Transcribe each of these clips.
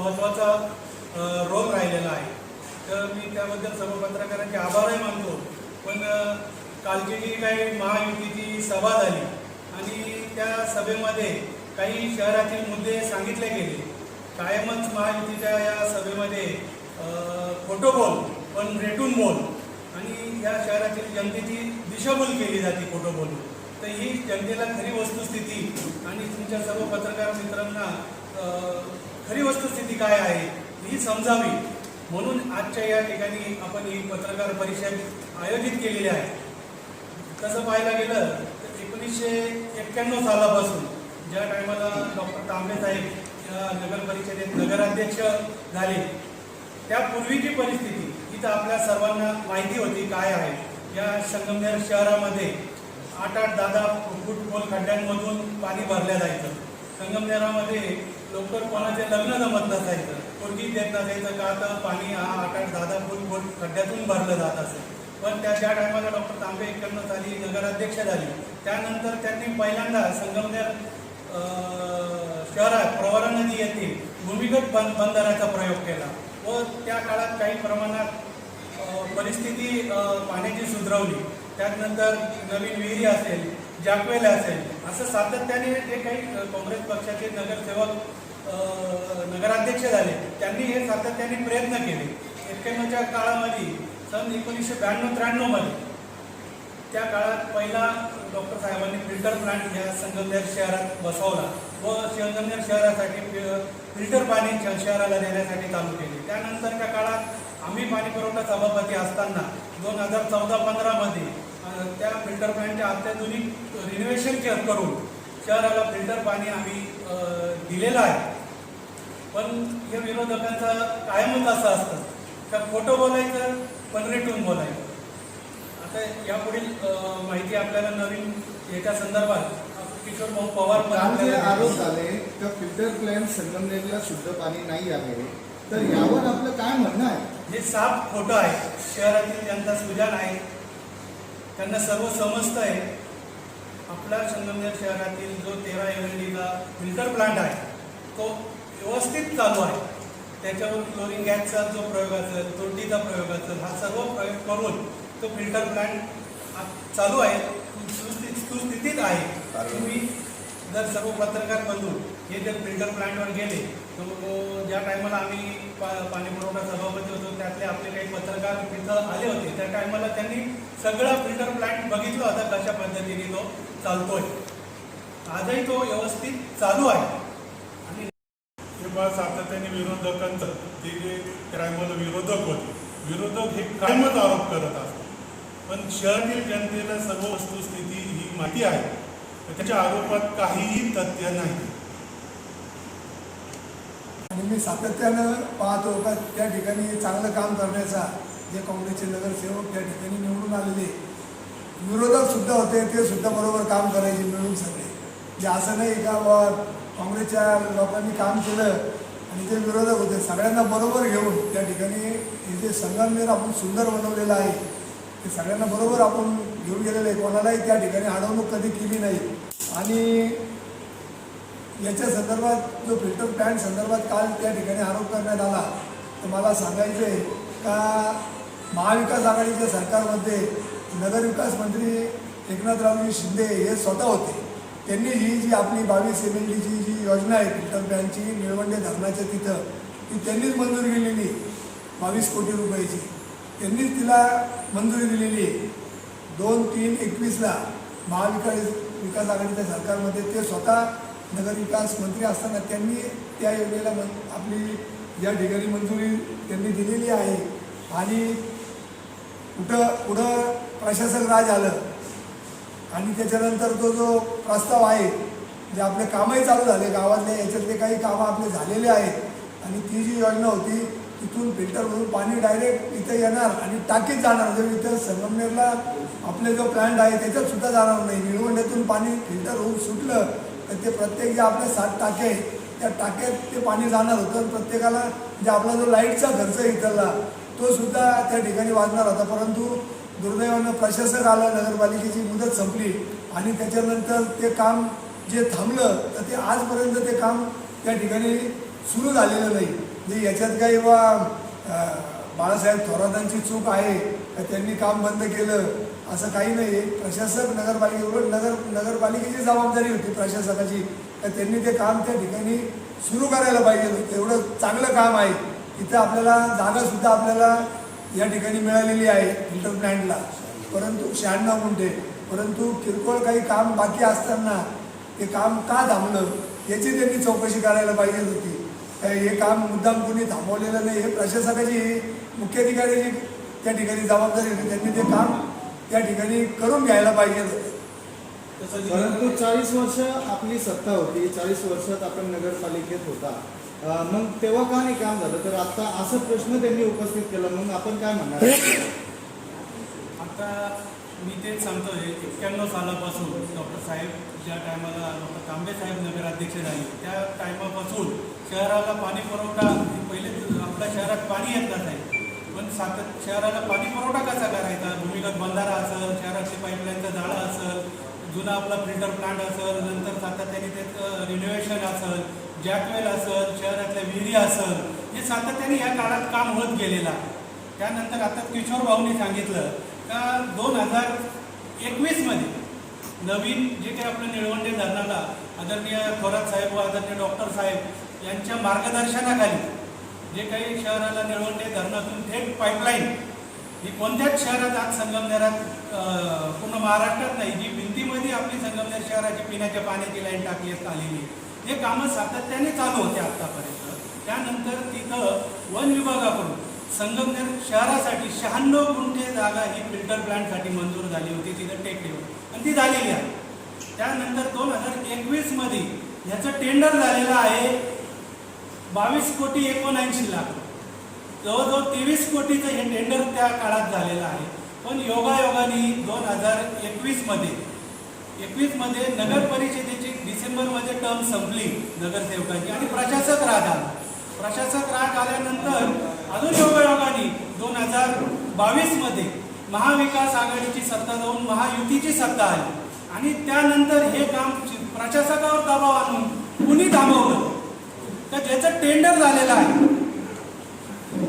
महत्त्वाचा रोल राहिलेला आहे. तर मी त्याबद्दल सर्व पत्रकारांचे आभारही मानतो. पण कालची जी काही महायुतीची सभा झाली आणि त्या सभेमध्ये काही शहरातील मुद्दे सांगितले गेले. कायमच महायुतीच्या या सभेमध्ये अ, बोल पण रेटून बोल आणि या शहरातील जनतेची दिशाभूल केली जाते खोटं बोलून तर ही जनतेला खरी वस्तुस्थिती आणि तुमच्या सर्व पत्रकार मित्रांना खरी वस्तुस्थिती काय आहे ही समजावी. म्हणून आजच्या या ठिकाणी आपण ही पत्रकार परिषद आयोजित केलेली आहे. तसं पाहायला गेलं तर एकोणीसशे एक्क्याण्णव सालापासून ज्या टायमाला डॉक्टर तांबे साहेब नगर परिषदेत नगराध्यक्ष झाले त्यापूर्वीची परिस्थिती ही तर आपल्या सर्वांना माहिती होती काय आहे. या संगमनेर शहरामध्ये आठ आठ दहा दहा फूट खोल खड्ड्यांमधून पाणी भरल्या जायचं. संगमनेरामध्ये लवकर कोणाचे लग्न जमत नसायचं. पोरगी देत नसायचं का तर पाणी हा आठ आठ दहा दहा फूट फूट खड्ड्यातून भरलं जात असे. पण त्या ज्या टायमाला डॉक्टर तांबे एक्क्याण्णव झाली नगराध्यक्ष झाली. त्यानंतर त्यांनी पहिल्यांदा संगमनेर शहरात प्रवरा नदी येथे भूमिगत बंद बंधाराचा प्रयोग केला व त्या काळात काही प्रमाणात परिस्थिती पाण्याची सुधरवली. त्यानंतर नवीन विहिरी असेल जाकवेल असेल. असं सातत्याने जे काही काँग्रेस पक्षाचे नगरसेवक नगराध्यक्ष झाले त्यांनी हे सातत्याने प्रयत्न केले. एक्क्याण्णवच्या काळामध्ये सन एकोणीसशे ब्याण्णव त्र्याण्णवमध्ये त्या काळात पहिला डॉक्टर साहेबांनी फिल्टर प्लांट या संगमनेर शहरात बसवला व संगमनेर शहरासाठी फि- फिल्टर पाणी शहराला देण्यासाठी चालू केले. त्यानंतरच्या काळात आम्ही पाणी पुरवठा सभापती असताना दोन हजार चौदा पंधरामध्ये त्या फिल्टर प्लांटचे अत्याधुनिक रिनोव्हेशन करून शहराला फिल्टर पाणी आम्ही दिलेलं आहे. पण या विरोधकांचं कायमच असं असतं तर खोटं बोलायचं पण रेटून बोलायचं. आता यापुढील माहिती आपल्याला नवीन याच्या संदर्भात किशोर भाऊ पवार आरोप झाले का फिल्टर प्लॅन्ट संगमनेरला शुद्ध पाणी नाही आहे तर यावर आपलं काय म्हणणं आहे? हे साफ खोटं आहे. शहरातील जनता सुजान आहे. त्यांना सर्व समजत आहे. आपला संगमनेर शहरातील जो तेरा एवढीचा फिल्टर प्लांट आहे तो व्यवस्थित चालू आहे. त्याच्यावर क्लोरिन गॅसचा जो प्रयोग असेल तोटीचा प्रयोग असेल हा सर्व प्रयोग करून तो फिल्टर प्लांट चालू आहे. सुस्थित सुस्थितीत आहे. तुम्ही जर सर्व पत्रकार बंधू हे जर फिल्टर प्लांटवर गेले तो ज्या टायमाला आम्ही पा पाणी पुरवठा सभापती होतो त्यातले आपले काही पत्रकार तिथं आले होते. त्या टायमाला त्यांनी सगळा फिल्टर प्लांट बघितला होता कशा पद्धतीने तो चालतोय. आजही तो व्यवस्थित चालू आहे. आणि हे बा सातत्याने विरोधकांचं ते जे क्राईमवर विरोधक होते विरोधक हे कायमच आरोप करत असतात. पण शहरातील जनतेला सर्व वस्तुस्थिती ही माहिती आहे. तर त्याच्या आरोपात काहीही तथ्य नाही. मी सातत्यानं पाहतो का त्या ठिकाणी चांगलं काम करण्याचा जे काँग्रेसचे नगरसेवक त्या ठिकाणी निवडून आलेले विरोधक सुद्धा होते ते सुद्धा बरोबर काम करायचे मिळून सगळे. जे असं नाही का बा काँग्रेसच्या लोकांनी काम केलं आणि ते विरोधक होते सगळ्यांना बरोबर घेऊन त्या ठिकाणी हे जे संगमनेर आपण सुंदर बनवलेलं आहे ते सगळ्यांना बरोबर आपण घेऊन गेलेलं आहे. कोणालाही त्या ठिकाणी अडवणूक कधी केली नाही. आणि याच्या संदर्भात जो फिल्टर प्लॅन्ट संदर्भात काल त्या ठिकाणी आरोप करण्यात आला तर मला सांगायचं आहे का महाविकास आघाडीच्या सरकारमध्ये नगरविकास मंत्री एकनाथरावजी शिंदे हे स्वतः होते. त्यांनी ही जी आपली बावीस एम एल डीची जी योजना आहे फिल्टर प्लॅन्टची निळवंडे धरणाच्या तिथं ती त्यांनीच मंजुरी केलेली बावीस कोटी रुपयाची. त्यांनीच तिला मंजुरी दिलेली आहे. दोन तीन एकवीसला महाविकास विकास आघाडीच्या सरकारमध्ये ते स्वतः नगरविकास मंत्री असताना त्यांनी त्या योजनेला मन आपली या ठिकाणी मंजुरी त्यांनी दिलेली आहे. आणि कुठं पुढं प्रशासक राज आलं आणि त्याच्यानंतर तो जो प्रस्ताव आहे जे आपले कामही चालू झाले गावातले याच्यातले काही कामं आपले झालेले आहेत आणि ती जी योजना होती तिथून फिल्टरमधून पाणी डायरेक्ट इथं येणार आणि टाकीत जाणार. जर इथं संगमनेरला आपले जो प्लांट आहे त्याच्यात सुद्धा जाणार नाही. निळवंड्यातून पाणी फिल्टर होऊन सुटलं तर ते प्रत्येक जे आपले सात टाके आहेत त्या टाक्यात ते पाणी जाणार होतं प्रत्येकाला जे आपला जो लाईटचा खर्च इतरला तो सुद्धा त्या ठिकाणी वाजणार होता. परंतु दुर्दैवानं प्रशासक आलं नगरपालिकेची मुदत संपली आणि त्याच्यानंतर ते काम जे थांबलं तर ते आजपर्यंत ते काम त्या ठिकाणी सुरू झालेलं नाही. म्हणजे याच्यात काही बा बाळासाहेब थोरातांची चूक आहे का त्यांनी काम बंद केलं असं काही नाही. आहे प्रशासक नगरपालिके नगर नगरपालिकेची जबाबदारी होती प्रशासकाची. तर त्यांनी ते काम त्या ठिकाणी सुरू करायला पाहिजे होतं. एवढं चांगलं काम आहे. तिथं आपल्याला जागासुद्धा आपल्याला या ठिकाणी मिळालेली आहे फिल्टर प्लॅन्टला परंतु शहाण्णव गुंठे. परंतु किरकोळ काही काम बाकी असताना ते काम का थांबलं याची त्यांनी चौकशी करायला पाहिजे होती. काय हे काम मुद्दाम कोणी थांबवलेलं नाही. हे प्रशासकाची मुख्याधिकाऱ्याची त्या ठिकाणी जबाबदारी होती. त्यांनी ते काम त्या ठिकाणी करून घ्यायला पाहिजे. परंतु चाळीस वर्ष आपली सत्ता होती. चाळीस वर्षात आपण नगरपालिकेत होता. मग तेव्हा का नाही काम झालं? तर आता असं प्रश्न त्यांनी उपस्थित केला. मग आपण काय म्हणणार? आता मी तेच सांगतोय. एक्क्याण्णव सालापासून डॉक्टर साहेब ज्या टायमाला डॉक्टर तांबे साहेब नगराध्यक्ष झाले त्या टायमापासून शहराला पाणी पुरवठा पहिले आपल्या शहरात पाणी येत नसायचं. पण सातत शहराला पाणी पुरवठा कसा करायचा? भूमिगत बंधारा असेल शहराची पाईपलाईनचं जाळं असेल जुना आपला फिल्टर प्लांट असेल नंतर सातत्याने त्याचं रिनोव्हेशन असेल जॅकवेल असेल शहरातल्या विहिरी असेल हे सातत्याने या काळात काम होत गेलेलं आहे. त्यानंतर आता किशोर भाऊंनी सांगितलं का दोन हजार एकवीसमध्ये नवीन जे काही आपलं निळवंडे धरणाला आदरणीय थोरात साहेब व आदरणीय डॉक्टर साहेब यांच्या मार्गदर्शनाखाली जे काही शहराला निळवंडे धरणातून थेट पाईपलाईन ही कोणत्याच शहरात आज संगमनेरात पूर्ण महाराष्ट्रात नाही जी भिंतीमध्ये आपली संगमनेर शहराची पिण्याच्या पाण्याची लाईन टाकली आलेली हे कामं सातत्याने चालू होते आत्तापर्यंत त्यानंतर तिथं वन विभागाकडून संगमनेर शहरासाठी शहाण्णव गुंठे जागा ही फिल्टर प्लांटसाठी मंजूर झाली होती तिथं टेकडीवर आणि ती झालेली आहे. त्यानंतर दोन हजार एकवीसमध्ये ह्याचं टेंडर झालेलं आहे बावीस कोटी एकोणऐंशी लाख. जवळजवळ तेवीस कोटीचं हे टेंडर त्या काळात झालेलं आहे. पण योगायोगाने दोन हजार एकवीसमध्ये एकवीसमध्ये नगर परिषदेची डिसेंबरमध्ये टर्म संपली नगरसेवकांची. आणि प्रशासक राग आला. प्रशासक राग आल्यानंतर अजून योगायोगाने दोन हजार बावीसमध्ये महाविकास आघाडीची सत्ता जाऊन महायुतीची सत्ता आली. आणि त्यानंतर हे काम प्रशासकावर दबाव आणून कुणी थांबवलं? तर ज्याचं टेंडर झालेलं आहे.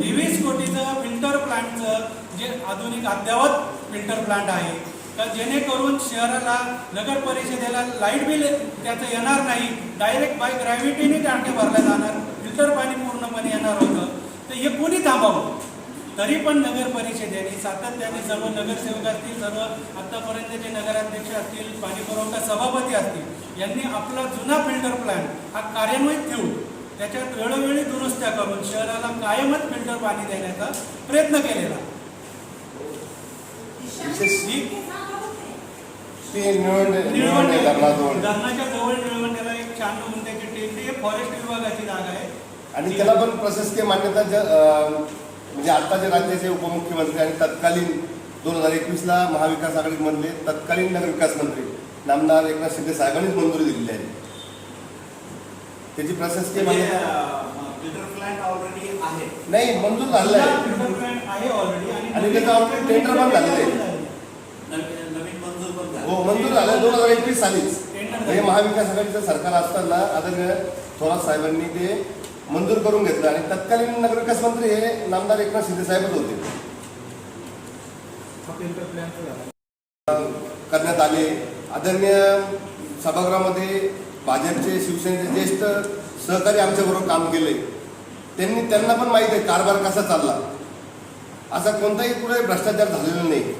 तेवीस कोटीचं फिल्टर प्लांटचं जे आधुनिक अद्ययावत फिल्टर प्लांट आहे तर जेणेकरून शहराला नगर परिषदेला लाइट बिल त्याचं येणार नाही. डायरेक्ट बाय ग्रॅव्हिटीने टाके भरल्या जाणार. फिल्टर पाणी पूर्णपणे येणार होतं. तर हे कोणी थांबावं? तरी पण नगर परिषदेने सातत्याने सर्व नगरसेवक असतील सर्व आत्तापर्यंतचे नगराध्यक्ष असतील पाणीपुरवठा सभापती असतील यांनी आपला जुना फिल्टर प्लॅन हा कार्यान्वित ठेवून त्याच्यात वेळोवेळी दुरुस्त्या करून शहराला कायमच फिल्टर पाणी देण्याचा प्रयत्न केलेला. ही धरणाच्या जवळ निळवंड्याला एक शहाण्णव गुंठ्याची टेकडी आहे. फॉरेस्ट विभागाची जागा आहे. आणि त्याला पण प्रशासकीय मान्यता म्हणजे आताचे राज्याचे उपमुख्यमंत्री आणि तत्कालीन दोन हजार एकवीसला महाविकास आघाडीमधले तत्कालीन नगरविकास मंत्री नामदार एकनाथ शिंदे साहेबांनीच मंजुरी दिलेली आहे. त्याची ऑलरेडी आहे. नाही मंजूर झालेलं आहे. ऑलरेडी आणि त्याचं already tender पण झालेलं आहे. झालं हो मंजूर झालं दोन हजार एकवीस सालीच. टेंडर हे झालं. महाविकास आघाडीचं सरकार असताना आदरणीय थोरात साहेबांनी ते मंजूर करून घेतलं आणि तत्कालीन नगरविकास मंत्री हे नामदार एकनाथ शिंदे साहेबच होते. झाला? करण्यात आले. आदरणीय सभागृहामध्ये भाजपचे शिवसेनेचे ज्येष्ठ सहकारी आमच्याबरोबर काम केले. त्यांनी त्यांना पण माहीत आहे कारभार कसा चालला. असा कोणताही कुठे भ्रष्टाचार झालेला नाही.